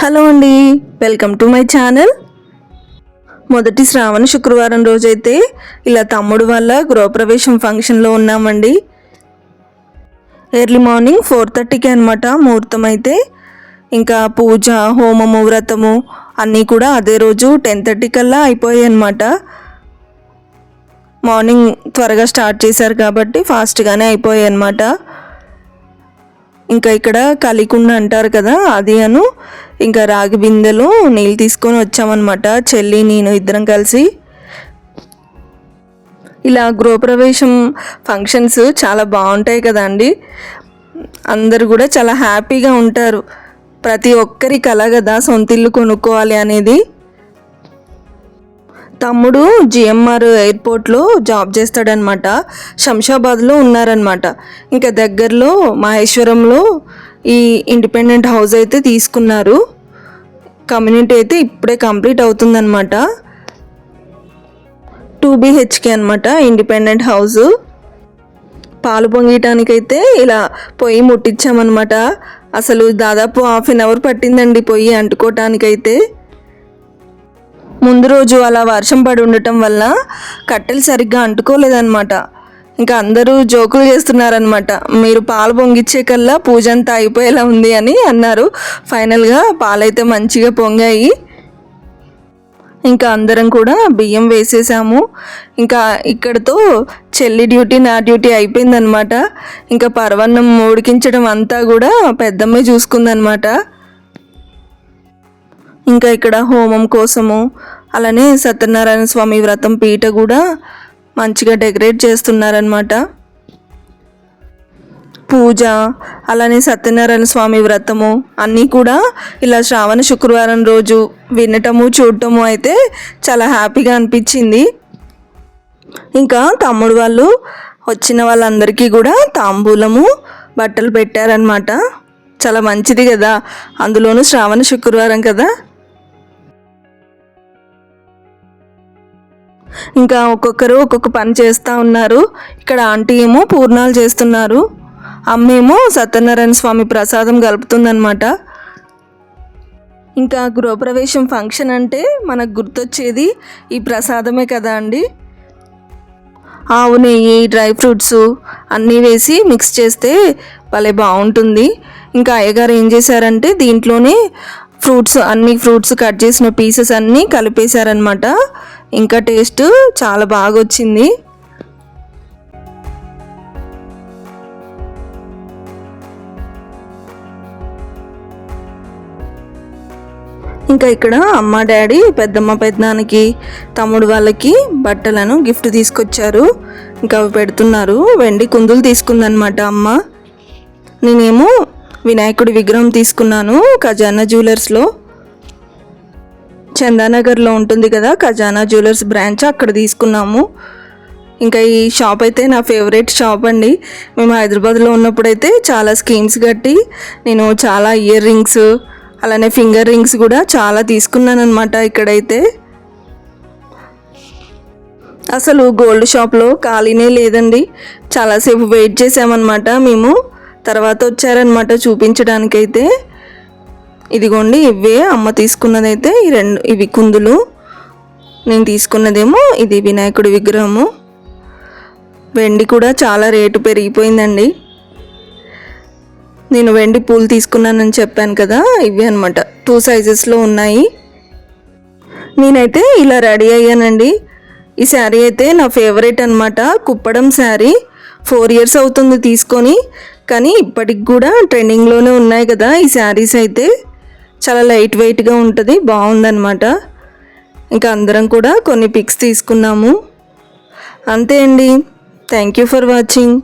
Hello అండి welcome to my channel. మొదటి శ్రావణ శుక్రవారం రోజైతే ఇలా తమ్ముడు వల్ల గృహప్రవేశం ఫంక్షన్లో ఉన్నామండి. ఎర్లీ మార్నింగ్ ఫోర్ థర్టీకి అనమాట ముహూర్తం అయితే. ఇంకా పూజ హోమము వ్రతము అన్నీ కూడా అదే రోజు టెన్ థర్టీ కల్లా అయిపోయాయి అనమాట మార్నింగ్ త్వరగా స్టార్ట్ చేశారు కాబట్టి ఫాస్ట్గానే అయిపోయాయి అనమాట ఇంకా ఇక్కడ కలికుండ అంటారు కదా అది అను. ఇంకా రాగి బిందెలో నీళ్ళు తీసుకొని వచ్చామన్నమాట. చెల్లి నేను ఇద్దరం కలిసి. ఇలా గృహప్రవేశం ఫంక్షన్స్ చాలా బాగుంటాయి కదండి అందరు కూడా చాలా హ్యాపీగా ఉంటారు. ప్రతి ఒక్కరి కళ కదా సొంత ఇల్లు కొనుక్కోవాలి అనేది. తమ్ముడు జిఎంఆర్ ఎయిర్పోర్ట్లో జాబ్ చేస్తాడనమాట. శంషాబాద్లో ఉన్నారనమాట. ఇంకా దగ్గరలో మహేశ్వరంలో ఈ ఇండిపెండెంట్ హౌస్ అయితే తీసుకున్నారు. కమ్యూనిటీ అయితే ఇప్పుడే కంప్లీట్ అవుతుందన్నమాట టూ బీహెచ్కే అనమాట ఇండిపెండెంట్ హౌస్. పాలు పొంగియటానికైతే ఇలా పొయ్యి ముట్టించామన్నమాట అసలు దాదాపు హాఫ్ అన్ అవర్ పట్టిందండి పొయ్యి అంటుకోవటానికైతే ముందు రోజు అలా వర్షం పడి ఉండటం వల్ల కట్టెలు సరిగ్గా అంటుకోలేదన్నమాట. ఇంకా అందరూ జోకులు చేస్తున్నారనమాట మీరు పాలు పొంగిచ్చే కల్లా పూజ అంతా అయిపోయేలా ఉంది అని అన్నారు. ఫైనల్గా పాలైతే మంచిగా పొంగాయి. ఇంకా అందరం కూడా బియ్యం వేసేసాము. ఇంకా ఇక్కడతో చెల్లి డ్యూటీ నా డ్యూటీ అయిపోయిందనమాట ఇంకా పర్వన్నం ఉడికించడం అంతా కూడా పెద్దమ్మే చూసుకుందనమాట ఇంకా ఇక్కడ హోమం కోసము అలానే సత్యనారాయణ స్వామి వ్రతం పీట కూడా మంచిగా డెకరేట్ చేస్తున్నారనమాట పూజ అలానే సత్యనారాయణ స్వామి వ్రతము అన్నీ కూడా ఇలా శ్రావణ శుక్రవారం రోజు వినటము చూడటము అయితే చాలా హ్యాపీగా అనిపించింది. ఇంకా తమ్ముడు వాళ్ళు వచ్చిన వాళ్ళందరికీ కూడా తాంబూలము బట్టలు పెట్టారనమాట చాలా మంచిది కదా అందులోనూ శ్రావణ శుక్రవారం కదా. ఇంకా ఒక్కొక్కరు ఒక్కొక్క పని చేస్తూ ఉన్నారు. ఇక్కడ ఆంటీ ఏమో పూర్ణాలు చేస్తున్నారు. అమ్మేమో సత్యనారాయణ స్వామి ప్రసాదం కలుపుతుందనమాట ఇంకా గృహప్రవేశం ఫంక్షన్ అంటే మనకు గుర్తొచ్చేది ఈ ప్రసాదమే కదా అండి. ఆవు నెయ్యి డ్రై ఫ్రూట్స్ అన్నీ వేసి మిక్స్ చేస్తే భలే బాగుంటుంది. ఇంకా అయ్యగారు ఏం చేశారంటే దీంట్లోనే ఫ్రూట్స్ అన్ని ఫ్రూట్స్ కట్ చేసిన పీసెస్ అన్నీ కలిపేశారనమాట ఇంకా టేస్ట్ చాలా బాగా వచ్చింది ఇంకా ఇక్కడ అమ్మ డాడీ పెద్దమ్మ పెద్దనాన్నకి తమ్ముడు వాళ్ళకి బట్టలను గిఫ్ట్ తీసుకొచ్చారు. ఇంకా అవి పెడుతున్నారు. వెండి కుందులు తీసుకుందనమాట అమ్మ. నేనేమో వినాయకుడి విగ్రహం తీసుకున్నాను ఖజానా జ్యువెలర్స్లో. చందానగర్లో ఉంటుంది కదా ఖజానా జ్యువెలర్స్ బ్రాంచ్ అక్కడ తీసుకున్నాము. ఇంకా ఈ షాప్ అయితే నా ఫేవరెట్ షాప్ అండి. మేము హైదరాబాద్లో ఉన్నప్పుడైతే చాలా స్కీమ్స్ కట్టి నేను చాలా ఇయర్ రింగ్స్ అలానే ఫింగర్ రింగ్స్ కూడా చాలా తీసుకున్నాను అనమాట ఇక్కడైతే. అసలు గోల్డ్ షాప్లో ఖాళీనే లేదండి. చాలాసేపు వెయిట్ చేసామన్నమాట మేము. తర్వాత వచ్చారనమాట చూపించడానికైతే. ఇదిగోండి ఇవే అమ్మ తీసుకున్నదైతే ఈ రెండు ఇవి కుందులు. నేను తీసుకున్నదేమో ఇది వినాయకుడి విగ్రహము. వెండి కూడా చాలా రేటు పెరిగిపోయిందండి. నేను వెండి పూలు తీసుకున్నానని చెప్పాను కదా ఇవి అనమాట టూ సైజెస్లో ఉన్నాయి. నేనైతే ఇలా రెడీ అయ్యానండి. ఈ శారీ అయితే నా ఫేవరెట్ అనమాట కుప్పడం శారీ. ఫోర్ ఇయర్స్ అవుతుంది తీసుకొని. కానీ ఇప్పటికి కూడా ట్రెండింగ్లోనే ఉన్నాయి కదా ఈ శారీస్ అయితే. చాలా లైట్ వెయిట్గా ఉంటుంది బాగుందనమాట ఇంకా అందరం కూడా కొన్ని పిక్స్ తీసుకున్నాము. అంతే అండి. Thank you for watching